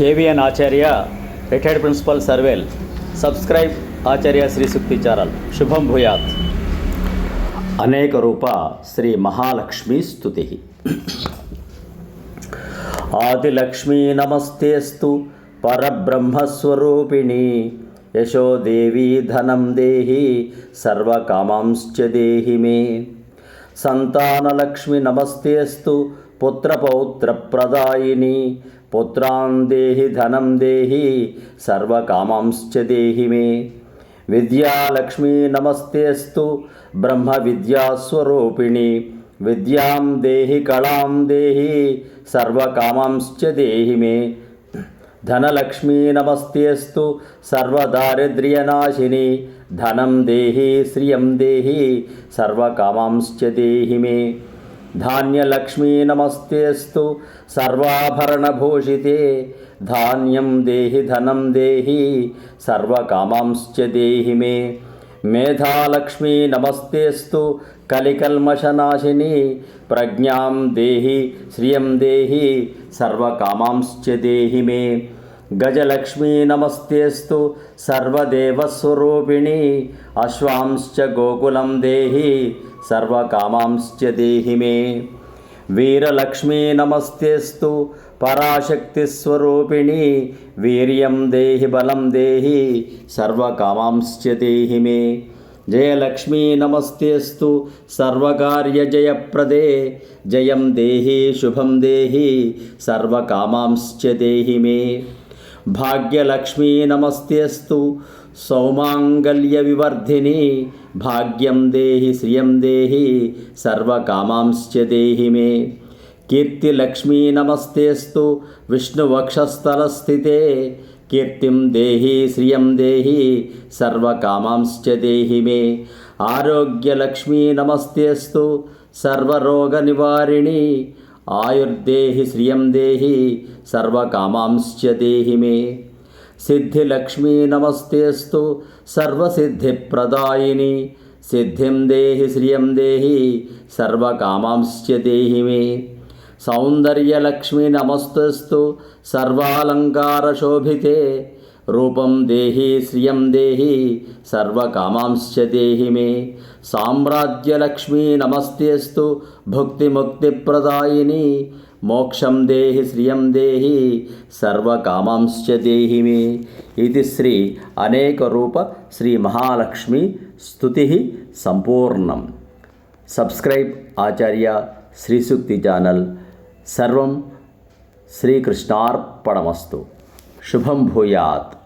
కేవీఎన్ Acharya retired principal సర్వేల్ subscribe Acharya Shri Sukti channel. శుభం భూయాత్. అనేక రూప శ్రీ మహాలక్ష్మీ స్థుతి ఆదిలక్ష్మీ నమస్తేస్తు పరబ్రహ్మస్వరూపిణి. యశోదేవీ ధనం దేహి సర్వకామాంశ్చ దేహి మే సంతానలక్ష్మి నమస్తేస్తు పుత్రపౌత్రప్రదాయిని పుత్రాం దేహి ధనం దేహి సర్వకామాంశ్చ దేహి మే విద్యాలక్ష్మీ నమస్తేస్తు బ్రహ్మ విద్యాస్వరూపిణి విద్యాం దేహి కళాం దేహి సర్వకామాంశ్చ దేహి మే ధనలక్ష్మీ నమస్తేస్తు సర్వదారిద్ర్యనాశిని ధనం దేహి శ్రియం దేహి సర్వకామాంశ్చ దేహి మే ధాన్యలక్ష్మీ నమస్తేస్తు. సర్వాభరణభూషితే. ధాన్యం దేహి ధనం దేహి సర్వకామాంశ్చ దేహి మే. మేధాలక్ష్మీ నమస్తేస్తు. కలికల్మషనాశిని ప్రజ్ఞాం దేహి శ్రియం దేహి సర్వకామాంశ్చ దేహి మే. గజలక్ష్మీ నమస్తేస్తు సర్వదేవస్వరూపిణి అశ్వాంశ్చ గోకులం దేహి సర్వకామాంశ్చ దేహి మే. వీరలక్ష్మీ నమస్తేస్తు పరాశక్తిస్వరూపిణి వీర్యం దేహి బలం దేహి సర్వకామాంశ్చ దేహి మే. జయలక్ష్మీ నమస్తేస్తు సర్వకార్యజయప్రదే జయం దేహి శుభం దేహి సర్వకామాంశ్చ దేహి మే. భాగ్యలక్ష్మీ నమస్తేస్తు. సౌమాంగల్య వివర్ధిని భాగ్యం దేహి శ్రియం దేహి సర్వకామాంశ్చ దేహి మే. కీర్తిలక్ష్మీ నమస్తేస్తు. విష్ణువక్షస్థలస్థితే కీర్తిం దేహి శ్రియం దేహి సర్వకామాంశ్చ దేహి మే. ఆరోగ్యలక్ష్మీ నమస్తేస్తు. సర్వరోగనివారిణి ఆయుర్దేహి శ్రియం దేహి సర్వకామాంశ్చ దేహి మే. సిద్ధిలక్ష్మీ నమస్తేస్తు సర్వసిద్ధిప్రదాయిని. సిద్ధిం దేహి శ్రియం దేహి సర్వకామాంశ్చ దేహి మే. సౌందర్యలక్ష్మీ నమస్తస్తు సర్వాలంకారశోభితే రూపం దేహి శ్రియం దేహి సర్వకామాంశ్చ దేహి మే. సామ్రాజ్యలక్ష్మీ నమస్తేస్తు భుక్తిముక్తిప్రదాయిని. మోక్షం దేహి శ్రియం దేహి సర్వకామాంశ్చ దేహి మే. ఇది శ్రీ అనేక రూప శ్రీ మహాలక్ష్మి స్థుతి సంపూర్ణం. Subscribe Acharya Srisukti channel. సర్వం శ్రీకృష్ణార్పణమస్తు శుభం భూయాత్.